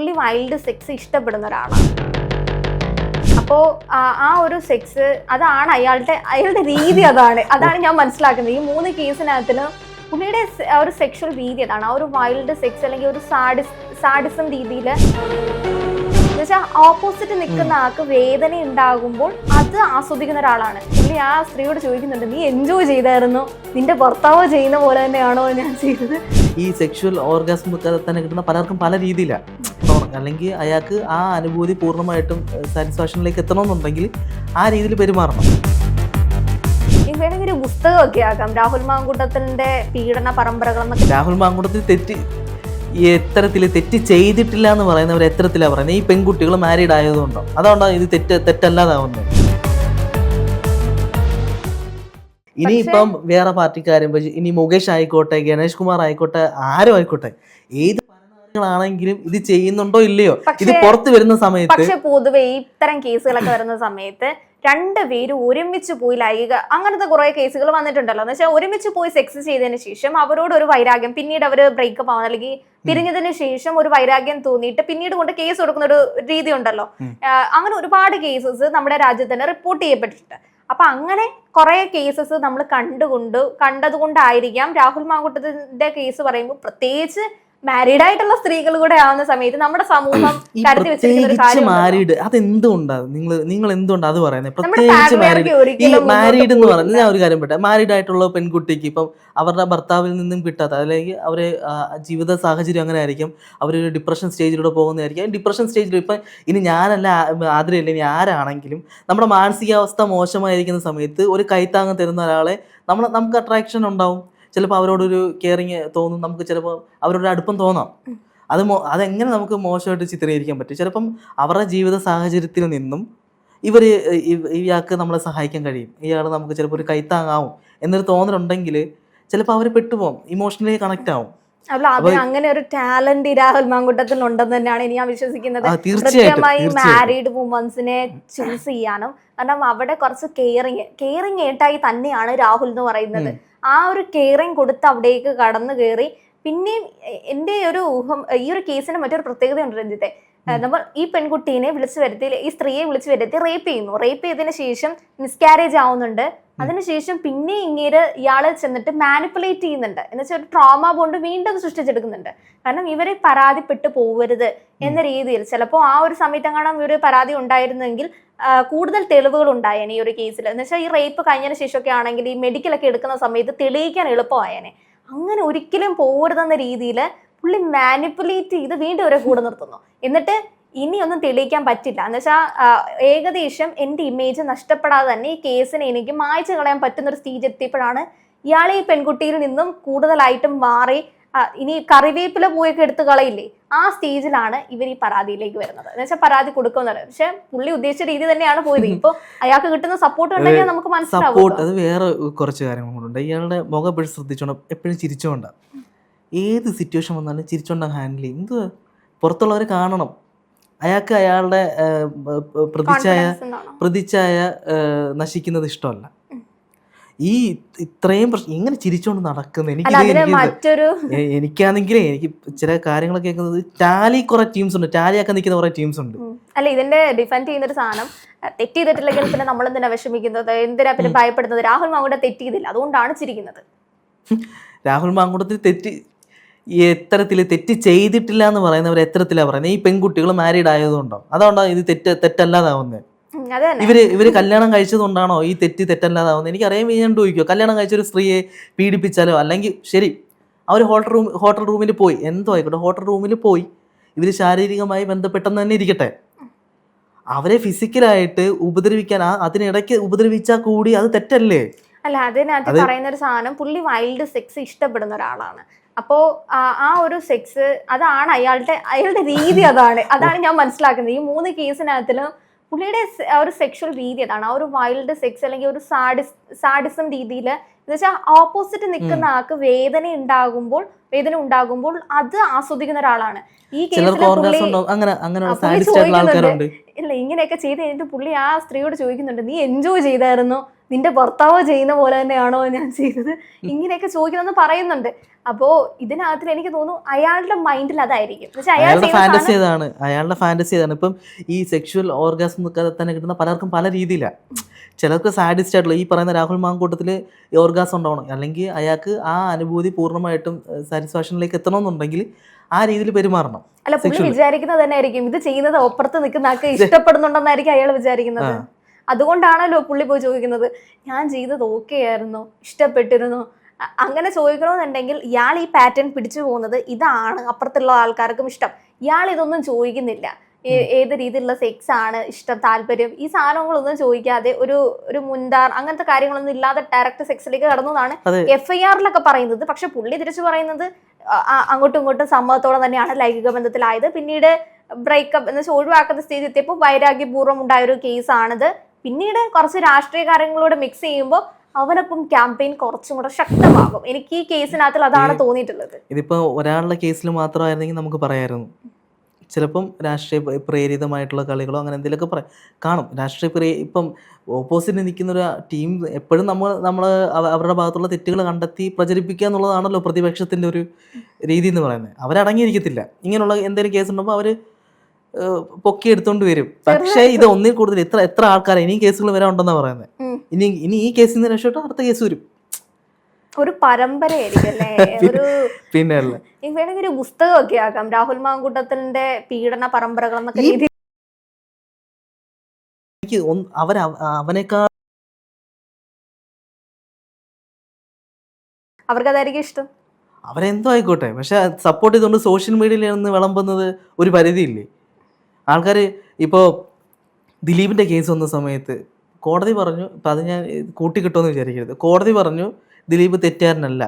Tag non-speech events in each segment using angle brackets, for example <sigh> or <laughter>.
പുള്ളി wild sex ഇഷ്ടപ്പെടുന്ന ഒരാളാണ് അപ്പോൾ ആ ഒരു സെക്സ് അതാണ് അയാളുടെ അയാളുടെ രീതി അതാണ്. അതാണ് ഞാൻ മനസ്സിലാക്കുന്നത്. ഈ മൂന്ന് കേസിനകത്തിന് പുള്ളിയുടെ ഒരു സെക്ഷൽ രീതി അതാണ്. ആ ഒരു വൈൽഡ് സെക്സ് അല്ലെങ്കിൽ ഒരു സാഡിസ് സാഡിസം രീതിയിൽ എന്നുവെച്ചാൽ ഓപ്പോസിറ്റ് നിൽക്കുന്ന ആൾക്ക് വേദന ഉണ്ടാകുമ്പോൾ അത് ആസ്വദിക്കുന്ന ഒരാളാണ്. പുള്ളി ആ സ്ത്രീയോട് ചോദിക്കുന്നുണ്ട് നീ എൻജോയ് ചെയ്തായിരുന്നു? നിന്റെ ഭർത്താവ് ചെയ്യുന്ന പോലെ തന്നെയാണോ? ഞാൻ ചെയ്തത് ഈ സെക്ഷൽ ഓർഗാസം തന്നെ കിട്ടുന്ന പലർക്കും പല രീതിയിലാണ് അല്ലെങ്കിൽ അയാൾക്ക് ആ അനുഭൂതി പൂർണമായിട്ടും സാറ്റിസ്ഫാക്ഷനിലേക്ക് എത്തണമെന്നുണ്ടെങ്കിൽ ആ രീതിയിൽ പെരുമാറണം. വേണമെങ്കിൽ ഒരു പുസ്തകമൊക്കെ ആക്കാം. രാഹുൽ മാങ്കൂട്ടത്തിന്റെ പീഡന പരമ്പരകൾ രാഹുൽ മാങ്കുടത്തിൽ തെറ്റ് എത്തരത്തിൽ തെറ്റ് ചെയ്തിട്ടില്ല എന്ന് പറയുന്നവർ എത്തരത്തിലാണ് പറയുന്നത്. ഈ പെൺകുട്ടികൾ മാരീഡ് ആയതുകൊണ്ടോ? അതുകൊണ്ടോ ഇത് തെറ്റ് തെറ്റല്ലാതാവുന്നത്? ഇനിയിപ്പം വേറെ പാർട്ടിക്കാരും ഇനി മുകേഷ് ആയിക്കോട്ടെ ഗണേഷ് കുമാർ ആയിക്കോട്ടെ ആരും ആയിക്കോട്ടെ ഏത് ഭരണാധികാരികളാണെങ്കിലും ഇത് ചെയ്യുന്നുണ്ടോ ഇല്ലയോ? ഇത് പുറത്തു വരുന്ന സമയത്ത് പക്ഷെ പൊതുവെ ഇത്തരം കേസുകളൊക്കെ വരുന്ന സമയത്ത് രണ്ടുപേരും ഒരുമിച്ച് പോയി ലൈംഗിക അങ്ങനത്തെ കുറെ കേസുകൾ വന്നിട്ടുണ്ടല്ലോ. എന്ന് വെച്ചാൽ ഒരുമിച്ച് പോയി സെക്സ് ചെയ്തതിന് ശേഷം അവരോട് ഒരു വൈരാഗ്യം പിന്നീട് അവർ ബ്രേക്കപ്പ് ആവുന്ന അല്ലെങ്കിൽ പിരിഞ്ഞതിന് ശേഷം ഒരു വൈരാഗ്യം തോന്നിയിട്ട് പിന്നീട് കൊണ്ട് കേസ് കൊടുക്കുന്ന ഒരു രീതി ഉണ്ടല്ലോ. അങ്ങനെ ഒരുപാട് കേസസ് നമ്മുടെ രാജ്യത്ത് തന്നെ റിപ്പോർട്ട് ചെയ്യപ്പെട്ടിട്ടുണ്ട്. അപ്പൊ അങ്ങനെ കുറെ കേസസ് നമ്മൾ കണ്ടുകൊണ്ട് കണ്ടതുകൊണ്ടായിരിക്കാം രാഹുൽ മാങ്കുട്ടത്തിന്റെ കേസ് പറയുമ്പോൾ പ്രത്യേകിച്ച് മാരീഡ് ആയിട്ടുള്ള സ്ത്രീകൾ കൂടെ ആവുന്ന സമയത്ത് നമ്മുടെ സമൂഹം <clears throat> കരുതി വെച്ചിരിക്കുന്ന മാരീഡ് അത് എന്തുകൊണ്ടാണ് നിങ്ങൾ നിങ്ങൾ എന്തുകൊണ്ടാണ് അത് പറയുന്നത് പ്രത്യേകിച്ച് മാരീഡ് ഈ മാരീഡ് എന്ന് പറഞ്ഞാൽ ഞാൻ ഒരു കാര്യം പറ്റേ മാരീഡ് ആയിട്ടുള്ള പെൺകുട്ടിക്ക് ഇപ്പം അവരുടെ ഭർത്താവിൽ നിന്നും കിട്ടാത്ത അല്ലെങ്കിൽ അവരെ ജീവിത സാഹചര്യം അങ്ങനെ ആയിരിക്കും അവരൊരു ഡിപ്രഷൻ സ്റ്റേജിലൂടെ പോകുന്നതായിരിക്കും. ഡിപ്രഷൻ സ്റ്റേജിൽ ഇപ്പം ഇനി ഞാനല്ല ആതിരല്ല ഇനി ആരാണെങ്കിലും നമ്മുടെ മാനസികാവസ്ഥ മോശമായിരിക്കുന്ന സമയത്ത് ഒരു കൈത്താങ്ങ് തരുന്ന ഒരാളെ നമ്മൾ നമുക്ക് അട്രാക്ഷൻ ഉണ്ടാവും. ചിലപ്പോൾ അവരോടൊരു കെയറിങ് തോന്നും നമുക്ക് ചിലപ്പോൾ അവരോട് അടുപ്പം തോന്നാം. അത് മോ അതെങ്ങനെ നമുക്ക് മോശമായിട്ട് ചിത്രീകരിക്കാൻ പറ്റും? ചിലപ്പം അവരുടെ ജീവിത സാഹചര്യത്തിൽ നിന്നും ഇവർ ഇയാൾക്ക് നമ്മളെ സഹായിക്കാൻ കഴിയും. ഇയാൾ നമുക്ക് ചിലപ്പോൾ ഒരു കൈത്താങ്ങാവും എന്നൊരു തോന്നലുണ്ടെങ്കിൽ ചിലപ്പോൾ അവർ പെട്ടുപോകും ഇമോഷണലി കണക്ട് ആവും. അങ്ങനെ ഒരു ടാലന്റ് രാഹുൽ മാങ്കുട്ടത്തിൽ ഉണ്ടെന്ന് തന്നെയാണ് ഇനി ഞാൻ വിശ്വസിക്കുന്നത്. കൃത്യമായി മാരീഡ് വുമൻസിനെ ചൂസ് ചെയ്യാനും. കാരണം അവിടെ കുറച്ച് കെയറിങ് കെയറിങ് ഏട്ടായി തന്നെയാണ് രാഹുൽ എന്ന് പറയുന്നത്. ആ ഒരു കെയറിങ് കൊടുത്ത് അവിടേക്ക് കടന്നു കയറി പിന്നെയും എന്റെ ഒരു ഊഹം ഈ ഒരു കേസിന് മറ്റൊരു പ്രത്യേകതയുണ്ട് രഞ്ജിത്തെ. നമ്മൾ ഈ പെൺകുട്ടീനെ വിളിച്ചു വരുത്തി ഈ സ്ത്രീയെ വിളിച്ചു വരുത്തി റേപ്പ് ചെയ്യുന്നു. റേപ്പ് ചെയ്തതിന് ശേഷം മിസ്കാരേജ് ആവുന്നുണ്ട്. അതിനുശേഷം പിന്നെ ഇങ്ങേര് ഇയാളെ ചെന്നിട്ട് മാനിപ്പുലേറ്റ് ചെയ്യുന്നുണ്ട്. എന്ന് വെച്ചാൽ ഒരു ട്രോമ ബോണ്ട് വീണ്ടും സൃഷ്ടിച്ചെടുക്കുന്നുണ്ട്. കാരണം ഇവരെ പരാതിപ്പെട്ടു പോവരുത് എന്ന രീതിയിൽ. ചിലപ്പോൾ ആ ഒരു സമയത്തെങ്ങാനും ഇവർ പരാതി ഉണ്ടായിരുന്നെങ്കിൽ കൂടുതൽ തെളിവുകൾ ഉണ്ടായേനെ ഈ ഒരു കേസിൽ എന്ന് വെച്ചാൽ ഈ റേപ്പ് കഴിഞ്ഞതിന് ശേഷമൊക്കെ ആണെങ്കിൽ ഈ മെഡിക്കലൊക്കെ എടുക്കുന്ന സമയത്ത് തെളിയിക്കാൻ എളുപ്പമായേനെ. അങ്ങനെ ഒരിക്കലും പോകരുതെന്ന രീതിയിൽ പുള്ളി മാനിപ്പുലേറ്റ് ചെയ്ത് വീണ്ടും അവരെ കൂടെ നിർത്തുന്നു. എന്നിട്ട് ഇനി ഒന്നും തെളിയിക്കാൻ പറ്റില്ല. എന്ന് വെച്ചാൽ ഏകദേശം എന്റെ ഇമേജ് നഷ്ടപ്പെടാതെ തന്നെ ഈ കേസിനെ എനിക്ക് മായ്ച്ചു കളയാൻ പറ്റുന്ന ഒരു സ്റ്റേജ് എത്തിയപ്പോഴാണ് ഇയാൾ ഈ പെൺകുട്ടിയിൽ നിന്നും കൂടുതലായിട്ടും മാറി ഇനി കറിവേപ്പില പൂയൊക്കെ എടുത്തു കളയില്ലേ ആ സ്റ്റേജിലാണ് ഇവർ ഈ പരാതിയിലേക്ക് വരുന്നത്. എന്ന് വെച്ചാൽ പരാതി കൊടുക്കുന്നത് പക്ഷെ പുള്ളി ഉദ്ദേശിച്ച രീതി തന്നെയാണ് പോയത്. ഇപ്പൊ അയാൾക്ക് കിട്ടുന്ന സപ്പോർട്ട് ഉണ്ടെങ്കിൽ നമുക്ക് മനസ്സിലാവും സപ്പോർട്ട് അത് വേറെ കുറച്ച് കാര്യങ്ങൾ കൊണ്ടുണ്ട് ഇയാളുടെ മുഖം എപ്പോഴും ശ്രദ്ധിച്ചോണ്ട് എപ്പോഴും ചിരിച്ചോണ്ട. ഏത് സിറ്റുവേഷൻ വന്നാലും ചിരിച്ചോണ്ടാ ഹാൻഡിൽ ചെയ്യും പുറത്തുള്ളവരെ കാണണം. അയാൾക്ക് അയാളുടെ പ്രതിച്ഛായ പ്രതിച്ഛായ നശിക്കുന്നത് ഇഷ്ടമല്ല. ഈ ഇത്രയും പ്രശ്നം ഇങ്ങനെ ചിരിച്ചോണ്ട് നടക്കുന്നത് എനിക്ക് അതിന് എനിക്ക് എനിക്കാണെങ്കിലേ എനിക്ക് ചില കാര്യങ്ങളൊക്കെ കേൾക്കുന്നത് ടാലി കുറെ ടീംസ് ഉണ്ട്. ടാലിയാക്കാൻ നിൽക്കുന്ന കുറെ ടീംസ് ഉണ്ട്. അല്ല ഇതിന്റെ ഡിഫൻഡ് ചെയ്യുന്ന ഒരു സാധനം തെറ്റ് ചെയ്തിട്ടില്ലെങ്കിൽ പിന്നെ നമ്മൾ എന്തിനാ വിഷമിക്കുന്നത്? എന്തിനാ പിന്നെ ഭയപ്പെടുന്നത്? രാഹുൽ മാങ്കുടെ തെറ്റ് ചെയ്തില്ല. അതുകൊണ്ടാണ് ചിരിക്കുന്നത്. രാഹുൽ മാങ്കുടത്തിൽ തെറ്റ് ഈ എത്തരത്തിൽ തെറ്റ് ചെയ്തിട്ടില്ല എന്ന് പറയുന്നവർ എത്തരത്തിലാണ് പറയുന്നത്. ഈ പെൺകുട്ടികൾ മാരീഡ് ആയതുകൊണ്ടോ? അതുകൊണ്ടോ ഇത് തെറ്റ് തെറ്റല്ലാതാവുന്നത് ഇവർ ഇവർ കല്യാണം കഴിച്ചതുകൊണ്ടാണോ ഈ തെറ്റ് തെറ്റല്ലാതാവുന്നത് എനിക്ക് അറിയാൻ ഞാൻ ചോദിക്കോ കല്യാണം കഴിച്ച ഒരു സ്ത്രീയെ പീഡിപ്പിച്ചാലോ? അല്ലെങ്കിൽ ശരി അവർ ഹോട്ടൽ റൂം ഹോട്ടൽ റൂമിൽ പോയി. എന്തോ ആയിക്കോട്ടെ ഹോട്ടൽ റൂമിൽ പോയി. ഇവർ ശാരീരികമായി ബന്ധപ്പെട്ടെന്ന് തന്നെ ഇരിക്കട്ടെ. അവരെ ഫിസിക്കലായിട്ട് ഉപദ്രവിക്കാൻ ആ അതിനിടയ്ക്ക് ഉപദ്രവിച്ചാൽ കൂടി അത് തെറ്റല്ലേ? അല്ല അതിനകത്ത് പറയുന്ന ഒരു സാധനം പുള്ളി വൈൽഡ് സെക്സ് ഇഷ്ടപ്പെടുന്ന ഒരാളാണ്. അപ്പോ ആ- ഒരു സെക്സ് അതാണ് അയാളുടെ അയാളുടെ രീതി അതാണ്. അതാണ് ഞാൻ മനസ്സിലാക്കുന്നത്. ഈ മൂന്ന് കേസിനകത്തിലും പുള്ളിയുടെ ഒരു സെക്ഷൽ രീതി അതാണ്. ആ ഒരു വൈൽഡ് സെക്സ് അല്ലെങ്കിൽ ഒരു സാഡിസ് സാഡിസം രീതിയിൽ എന്ന് വെച്ചാൽ ഓപ്പോസിറ്റ് നിൽക്കുന്ന ആൾക്ക് വേദന ഉണ്ടാകുമ്പോൾ വേദന ഉണ്ടാകുമ്പോൾ അത് ആസ്വദിക്കുന്ന ഒരാളാണ്. ഈ കേസിൽ ഇല്ല ഇങ്ങനെയൊക്കെ ചെയ്ത് കഴിഞ്ഞിട്ട് പുള്ളി ആ സ്ത്രീയോട് ചോദിക്കുന്നുണ്ട് നീ എൻജോയ് ചെയ്തായിരുന്നു? നിന്റെ ഭർത്താവ് ചെയ്യുന്ന പോലെ തന്നെയാണോ ഞാൻ ചെയ്തത്? ഇങ്ങനെയൊക്കെ ചോദിക്കണമെന്ന് പറയുന്നുണ്ട്. അപ്പോ ഇതിനകത്തിൽ എനിക്ക് തോന്നുന്നു അയാളുടെ മൈൻഡിൽ അതായിരിക്കും. അയാളുടെ ഫാന്റസി ഇതാണ് അയാളുടെ ഫാന്റസി ഇതാണ് ഇപ്പം ഈ സെക്ഷുവൽ ഓർഗാസം തന്നെ കിട്ടുന്ന പലർക്കും പല രീതിയിലാണ് ചിലർക്ക് സാഡിസ്റ്റ് ആയിട്ടുള്ള ഈ പറയുന്ന രാഹുൽ മാങ്കൂട്ടത്തിൽ ഓർഗാസം ഉണ്ടാവണം. അല്ലെങ്കിൽ അയാൾക്ക് ആ അനുഭൂതി പൂർണമായിട്ടും സാറ്റിസ്ഫാക്ഷനിലേക്ക് എത്തണമെന്നുണ്ടെങ്കിൽ ആ രീതിയിൽ പെരുമാറണം. അല്ല പുള്ളി. വിചാരിക്കുന്നത് തന്നെ ആയിരിക്കും ഇത് ചെയ്യുന്നത് ഒപ്പുറത്ത് നിൽക്കുന്ന ആൾക്ക് ഇഷ്ടപ്പെടുന്നുണ്ടെന്നായിരിക്കും അയാൾ വിചാരിക്കുന്നത്. അതുകൊണ്ടാണല്ലോ പുള്ളി പോയി ചോദിക്കുന്നത് ഞാൻ ചെയ്തത് ഓക്കെ ആയിരുന്നു ഇഷ്ടപ്പെട്ടിരുന്നു. അങ്ങനെ ചോദിക്കണമെന്നുണ്ടെങ്കിൽ ഇയാൾ ഈ പാറ്റേൺ പിടിച്ചു പോകുന്നത് ഇതാണ് അപ്പുറത്തുള്ള ആൾക്കാർക്കും ഇഷ്ടം. ഇയാൾ ഇതൊന്നും ചോദിക്കുന്നില്ല. ഏത് രീതിയിലുള്ള സെക്സ് ആണ് ഇഷ്ടം താല്പര്യം ഈ സാധനങ്ങളൊന്നും ചോദിക്കാതെ ഒരു ഒരു മുൻതാർ അങ്ങനത്തെ കാര്യങ്ങളൊന്നും ഇല്ലാതെ ഡയറക്റ്റ് സെക്സിലേക്ക് കടന്നതാണ് എഫ്ഐആറിലൊക്കെ എഫ് ഐ ആറിലൊക്കെ പറയുന്നത്. പക്ഷെ പുള്ളി തിരിച്ചു പറയുന്നത് അങ്ങോട്ടും ഇങ്ങോട്ടും സമ്മതത്തോടെ തന്നെയാണ് ലൈംഗിക ബന്ധത്തിലായത്. പിന്നീട് ബ്രേക്കപ്പ് എന്ന് വെച്ചാൽ ഒഴിവാക്കുന്ന സ്റ്റേജ് എത്തിയപ്പോൾ വൈരാഗ്യപൂർവം ഉണ്ടായ ഒരു കേസാണിത് പിന്നീട് കുറച്ച് രാഷ്ട്രീയ കാര്യങ്ങളോട് മിക്സ് ചെയ്യുമ്പോൾ അവനൊപ്പം ക്യാമ്പയിൻ കുറച്ചും കൂടെ ശക്തമാകും. എനിക്ക് ഈ കേസിനകത്ത് അതാണ് തോന്നിയിട്ടുള്ളത്. ഇതിപ്പോ ഒരാളുടെ കേസിൽ മാത്രമായിരുന്നെങ്കിൽ നമുക്ക് പറയാമായിരുന്നു ചിലപ്പം രാഷ്ട്രീയ പ്രേരിതമായിട്ടുള്ള കളികളോ അങ്ങനെ എന്തെങ്കിലുമൊക്കെ പറയാം കാണും. രാഷ്ട്രീയ പ്രേ ഇപ്പം ഓപ്പോസിറ്റ് നിൽക്കുന്ന ഒരു ടീം എപ്പോഴും നമ്മൾ നമ്മൾ അവരുടെ ഭാഗത്തുള്ള തെറ്റുകൾ കണ്ടെത്തി പ്രചരിപ്പിക്കുക എന്നുള്ളതാണല്ലോ പ്രതിപക്ഷത്തിന്റെ ഒരു രീതി എന്ന് പറയുന്നത്. അവരടങ്ങിയിരിക്കത്തില്ല. ഇങ്ങനെയുള്ള എന്തെങ്കിലും കേസ് ഉണ്ടാകുമ്പോൾ അവർ പൊക്കി എടുത്തുകൊണ്ട് വരും. പക്ഷേ ഇത് ഒന്നിൽ കൂടുതൽ എത്ര എത്ര ആൾക്കാർ ഇനി കേസുകൾ വരാനുണ്ടെന്നാണ് പറയുന്നത് ഉം. ഇനി ഇനി ഈ കേസിൽ നിന്ന് രക്ഷപ്പെട്ട് അടുത്ത കേസ് വരും. ഒരു പരമ്പരയായിരിക്കും അല്ലേ? <laughs> ഒരു പിന്നെ അല്ല? എനിക്ക് വേണമെങ്കിൽ ഒരു പുസ്തകമൊക്കെ ആക്കാം. രാഹുൽ മാങ്കൂട്ടത്തിന്റെ പീഡന പരമ്പരകൾ എന്നൊക്കെ രീതി എനിക്ക് അവർ അവനേക്കാൾ അവർക്കതായിരിക്കും ഇഷ്ടം. അവരെന്തോ ആയിക്കോട്ടെ. പക്ഷെ സപ്പോർട്ട് ചെയ്തുകൊണ്ട് സോഷ്യൽ മീഡിയയിൽ നിന്ന് വിളമ്പുന്നത് ഒരു പരിധിയില്ലേ? ആൾക്കാർ ഇപ്പോൾ ദിലീപിന്റെ കേസ് വന്ന സമയത്ത് കോടതി പറഞ്ഞു ഇപ്പം അത് ഞാൻ കൂട്ടിക്കിട്ടുമെന്ന് വിചാരിക്കരുത്. കോടതി പറഞ്ഞു ദിലീപ് തെറ്റുകാരനല്ല.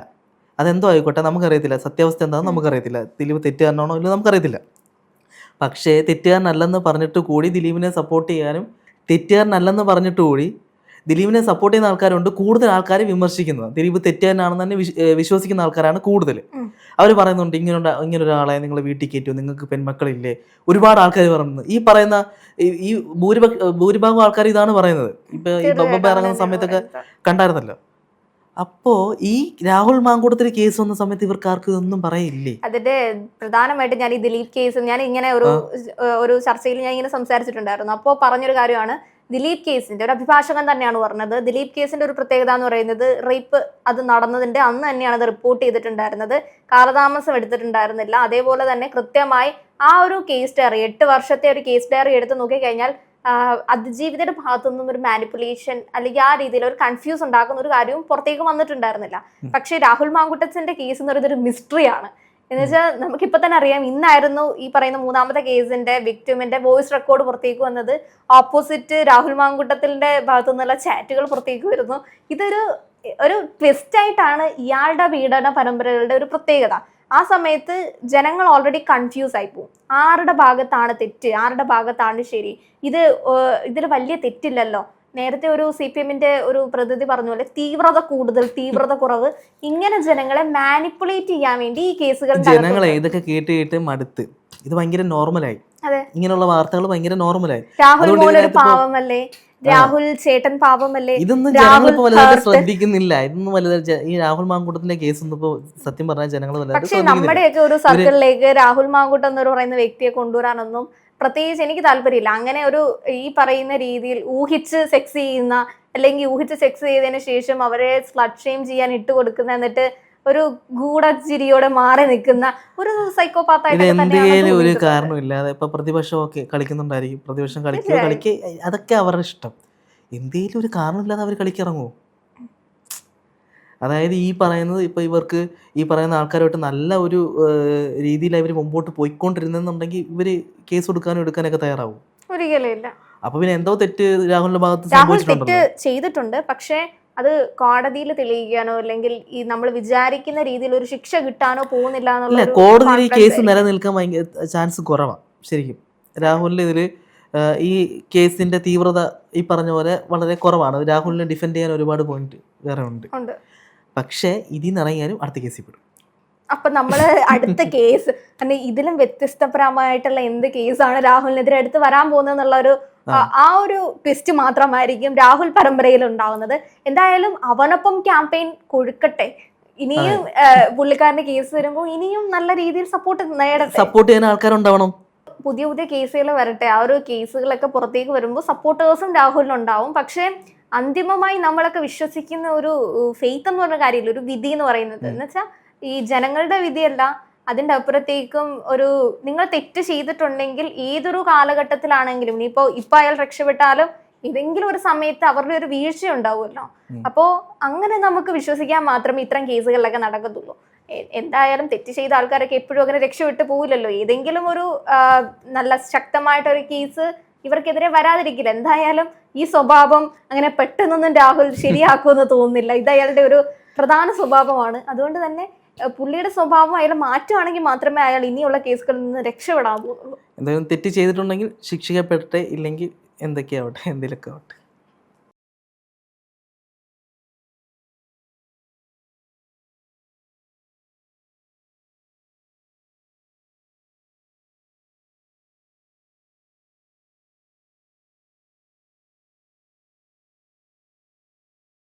അതെന്തോ ആയിക്കോട്ടെ നമുക്കറിയത്തില്ല. സത്യാവസ്ഥ എന്താണെന്ന് നമുക്കറിയത്തില്ല. ദിലീപ് തെറ്റുകാരനാണോ ഇല്ലയോ നമുക്കറിയത്തില്ല. പക്ഷേ തെറ്റുകാരനല്ലെന്ന് പറഞ്ഞിട്ട് കൂടി ദിലീപിനെ സപ്പോർട്ട് ചെയ്യാനും തെറ്റുകാരനല്ലെന്ന് പറഞ്ഞിട്ട് കൂടി ദിലീപിനെ സപ്പോർട്ട് ചെയ്യുന്ന ആൾക്കാരുണ്ട്. കൂടുതൽ ആൾക്കാരെ വിമർശിക്കുന്നത്. ദിലീപ് തെറ്റുകാരനാണെന്ന് തന്നെ വിശ്വസിക്കുന്ന ആൾക്കാരാണ് കൂടുതൽ. അവർ പറയുന്നുണ്ട് ഇങ്ങനെ ഇങ്ങനെ ഒരാളെ നിങ്ങൾ വീട്ടിൽ കയറ്റു. നിങ്ങൾക്ക് പെൺമക്കളില്ലേ? ഒരുപാട് ആൾക്കാർ പറയുന്നത് ഈ പറയുന്ന ഈ- ഭൂരിപക്ഷ ഭൂരിഭാഗം ആൾക്കാർ ഇതാണ് പറയുന്നത്. ഇപ്പൊ ഈ ബബ്ബ ഇറങ്ങുന്ന സമയത്തൊക്കെ. കണ്ടായിരുന്നല്ലോ. അപ്പോ ഈ രാഹുൽ മാങ്കൂട്ടത്തിൽ കേസ് വന്ന സമയത്ത് ഇവർക്ക് ആർക്കും ഇതൊന്നും പറയില്ലേ? അതിന്റെ പ്രധാനമായിട്ട് ഞാൻ ഈ ദിലീപ് കേസ് ഞാൻ ഇങ്ങനെ ഒരു ഒരു ചർച്ചയിൽ ഞാൻ ഇങ്ങനെ സംസാരിച്ചിട്ടുണ്ടായിരുന്നു. അപ്പോൾ പറഞ്ഞൊരു കാര്യമാണ് ദിലീപ് കേസിന്റെ ഒരു അഭിഭാഷകൻ തന്നെയാണ് പറഞ്ഞത്. ദിലീപ് കേസിന്റെ ഒരു പ്രത്യേകത എന്ന് പറയുന്നത് റേപ്പ് അത് നടന്നതിന്റെ അന്ന് തന്നെയാണ് അത് റിപ്പോർട്ട് ചെയ്തിട്ടുണ്ടായിരുന്നത്. കാലതാമസം എടുത്തിട്ടുണ്ടായിരുന്നില്ല. അതേപോലെ തന്നെ കൃത്യമായി ആ ഒരു കേസ് ഡയറി എട്ട് വർഷത്തെ ഒരു കേസ് ഡയറി എടുത്ത് നോക്കിക്കഴിഞ്ഞാൽ അതിജീവിതയുടെ ഭാഗത്തു നിന്നും ഒരു മാനിപ്പുലേഷൻ അല്ലെങ്കിൽ ആ രീതിയിൽ ഒരു കൺഫ്യൂസ് ഉണ്ടാക്കുന്ന ഒരു കാര്യവും പുറത്തേക്ക് വന്നിട്ടുണ്ടായിരുന്നില്ല. പക്ഷേ രാഹുൽ മാങ്കുട്ടച്ചന്റെ കേസ് എന്ന് പറയുന്നത് ഒരു മിസ്റ്ററിയാണ് എന്ന് വെച്ചാൽ ഇപ്പൊ തന്നെ അറിയാം ഇന്നായിരുന്നു ഈ പറയുന്ന മൂന്നാമത്തെ കേസിന്റെ വിക്ടിമിന്റെ വോയിസ് റെക്കോർഡ് പുറത്തേക്ക് വന്നത്. ഓപ്പോസിറ്റ് രാഹുൽ മാങ്കുട്ടത്തിന്റെ ഭാഗത്തു നിന്നുള്ള ചാറ്റുകൾ പുറത്തേക്ക് വരുന്നു. ഇതൊരു ഒരു ട്വിസ്റ്റ് ആയിട്ടാണ് ഇയാളുടെ പീഡന പരമ്പരകളുടെ ഒരു പ്രത്യേകത. ആ സമയത്ത് ജനങ്ങൾ ഓൾറെഡി കൺഫ്യൂസ് ആയി പോകും ആരുടെ ഭാഗത്താണ് തെറ്റ്? ആരുടെ ഭാഗത്താണ് ശരി? ഇത് ഇതിൽ വലിയ തെറ്റില്ലല്ലോ. നേരത്തെ ഒരു സി പി എമ്മിന്റെ ഒരു പ്രതിനിധി പറഞ്ഞ പോലെ തീവ്രത കൂടുതൽ തീവ്രത കുറവ്. ഇങ്ങനെ ജനങ്ങളെ മാനിപ്പുലേറ്റ് ചെയ്യാൻ വേണ്ടി ഈ കേസുകൾ ജനങ്ങളെ ഇതൊക്കെ കേട്ട് കേട്ട് മടുത്ത്. ഇത് ഭയങ്കര നോർമലായി അതെ. ഇങ്ങനെയുള്ള വാർത്തകൾ ഭയങ്കര നോർമലായി രാഹുൽ ഇതിനകത്ത് പാവമല്ലേ? രാഹുൽ ചേട്ടൻ പാവമല്ലേ? ഇതൊന്നും രാഹുൽ ഇപ്പൊ വലുതായിട്ട് ശ്രദ്ധിക്കുന്നില്ല. ഇതൊന്നും വലുതായിട്ട് ഈ രാഹുൽ മാങ്കൂട്ടത്തിന്റെ കേസ് ഒന്നും ഇപ്പൊ സത്യം പറഞ്ഞാൽ ജനങ്ങൾ പക്ഷെ നമ്മുടെയൊക്കെ ഒരു സർക്കിളിലേക്ക് രാഹുൽ മാങ്കൂട്ടം എന്ന് പറയുന്ന വ്യക്തിയെ കൊണ്ടുവരാനൊന്നും പ്രത്യേകിച്ച് എനിക്ക് താല്പര്യമില്ല. അങ്ങനെ ഒരു ഈ പറയുന്ന രീതിയിൽ ഊഹിച്ച് സെക്സ് ചെയ്യുന്ന അല്ലെങ്കിൽ ഊഹിച്ച് സെക്സ് ചെയ്തതിന് ശേഷം അവരെ സ്ലഡ് ഷെയിം ചെയ്യാൻ ഇട്ട് കൊടുക്കുന്ന എന്നിട്ട് ഒരു ഗൂഢചിരിയോടെ മാറി നിൽക്കുന്ന ഒരു സൈക്കോപാത്തായിട്ട് ഒരു കാരണമില്ലാതെ ഇപ്പൊ കളിക്കുന്നുണ്ടായിരിക്കും. പ്രതിപക്ഷം കളിക്കുക കളിക്കുക അതൊക്കെ അവരുടെ ഇഷ്ടം. എന്തെങ്കിലും ഒരു കാരണമില്ലാതെ അവർ കളിക്കിറങ്ങുമോ അതായത് ഈ പറയുന്നത് ഇപ്പോൾ ഇവർക്ക് ഈ പറയുന്ന ആൾക്കാരുമായിട്ട് നല്ല ഒരു രീതിയിൽ അവർ മുമ്പോട്ട് പോയിക്കൊണ്ടിരുന്നെന്നുണ്ടെങ്കിൽ ഇവർ കേസ് കൊടുക്കാനും എടുക്കാനൊക്കെ തയ്യാറാവും. ഒരിക്കലും അപ്പൊ പിന്നെ എന്തോ തെറ്റ് രാഹുലിന്റെ ഭാഗത്ത് രാഹുൽ തെറ്റ് ചെയ്തിട്ടുണ്ട്. പക്ഷേ അത് കോടതിയിൽ തെളിയിക്കാനോ അല്ലെങ്കിൽ ഈ നമ്മൾ വിചാരിക്കുന്ന രീതിയിൽ ഒരു ശിക്ഷ കിട്ടാനോ പോകുന്നില്ല എന്നുള്ള കോടതിയിൽ കേസ്. നിലനിൽക്കാൻ ഭയങ്കര ചാൻസ് കുറവാണ് ശരിക്കും. രാഹുലിന്റെ ഇതിൽ ഈ കേസിന്റെ തീവ്രത ഈ പറഞ്ഞ പോലെ വളരെ കുറവാണ്. രാഹുലിനെ ഡിഫെൻഡ് ചെയ്യാൻ ഒരുപാട് പോയിന്റ് വേറെ ഉണ്ട്. പക്ഷേ ഇതിൽ നിന്ന് ഇറങ്ങിയാലും അടുത്ത കേസിൽ പെടും. അപ്പൊ നമ്മൾ അടുത്ത <laughs> കേസ് കാരണം ഇതിലും വ്യത്യസ്തപരമായിട്ടുള്ള എന്ത് കേസാണ് രാഹുലിനെതിരെ അടുത്ത് വരാൻ പോകുന്നതെന്നുള്ള ഒരു ആ. ഒരു ട്വിസ്റ്റ് മാത്രമായിരിക്കും രാഹുൽ പരമ്പരയിൽ ഉണ്ടാവുന്നത്. എന്തായാലും അവനൊപ്പം ക്യാമ്പയിൻ കൊഴുക്കട്ടെ. ഇനിയും പുള്ളിക്കാരന്റെ കേസ് വരുമ്പോൾ ഇനിയും നല്ല രീതിയിൽ സപ്പോർട്ട് നേടട്ടെ. സപ്പോർട്ട് ചെയ്യാൻ ആൾക്കാരുണ്ടാവണം. പുതിയ പുതിയ കേസുകൾ വരട്ടെ. ആ ഒരു കേസുകളൊക്കെ പുറത്തേക്ക് വരുമ്പോൾ സപ്പോർട്ടേഴ്സും രാഹുലിനുണ്ടാവും. പക്ഷേ അന്തിമമായി നമ്മളൊക്കെ വിശ്വസിക്കുന്ന ഒരു ഫെയ്ത്ത് എന്ന് പറഞ്ഞ കാര്യമില്ല ഒരു വിധി എന്ന് പറയുന്നത്. എന്ന് വെച്ചാൽ ഈ ജനങ്ങളുടെ വിധിയല്ല അതിന്റെ അപ്പുറത്തേക്കും ഒരു നിങ്ങൾ തെറ്റ് ചെയ്തിട്ടുണ്ടെങ്കിൽ ഏതൊരു കാലഘട്ടത്തിലാണെങ്കിലും ഇനിയിപ്പോൾ ഇപ്പം അയാൾ രക്ഷപ്പെട്ടാലും ഏതെങ്കിലും ഒരു സമയത്ത് അവരുടെ ഒരു വീഴ്ച ഉണ്ടാവുമല്ലോ. അപ്പോ അപ്പോൾ അങ്ങനെ നമുക്ക് വിശ്വസിക്കാൻ മാത്രമേ ഇത്തരം കേസുകളിലൊക്കെ നടക്കത്തുള്ളൂ. എന്തായാലും തെറ്റ് ചെയ്ത ആൾക്കാരൊക്കെ എപ്പോഴും അങ്ങനെ രക്ഷപ്പെട്ടു പോവില്ലല്ലോ. ഏതെങ്കിലും ഒരു നല്ല ശക്തമായിട്ടൊരു കേസ് ഇവർക്കെതിരെ വരാതിരിക്കില്ല. എന്തായാലും ഈ സ്വഭാവം അങ്ങനെ പെട്ടെന്നൊന്നും രാഹുൽ ശരിയാക്കുമെന്ന് തോന്നുന്നില്ല. ഇത് അയാളുടെ ഒരു പ്രധാന സ്വഭാവമാണ്. അതുകൊണ്ട് തന്നെ പുള്ളിയുടെ സ്വഭാവം അയാൾ മാറ്റുവാണെങ്കിൽ മാത്രമേ അയാൾ ഇനിയുള്ള കേസുകളിൽ നിന്ന് രക്ഷപ്പെടാൻ പോകുള്ളൂ എന്തായാലും തെറ്റ് ചെയ്തിട്ടുണ്ടെങ്കിൽ ശിക്ഷിക്കപ്പെടട്ടെ ഇല്ലെങ്കിൽ എന്തൊക്കെയാവട്ടെ എന്തെങ്കിലുമൊക്കെ ആവട്ടെ.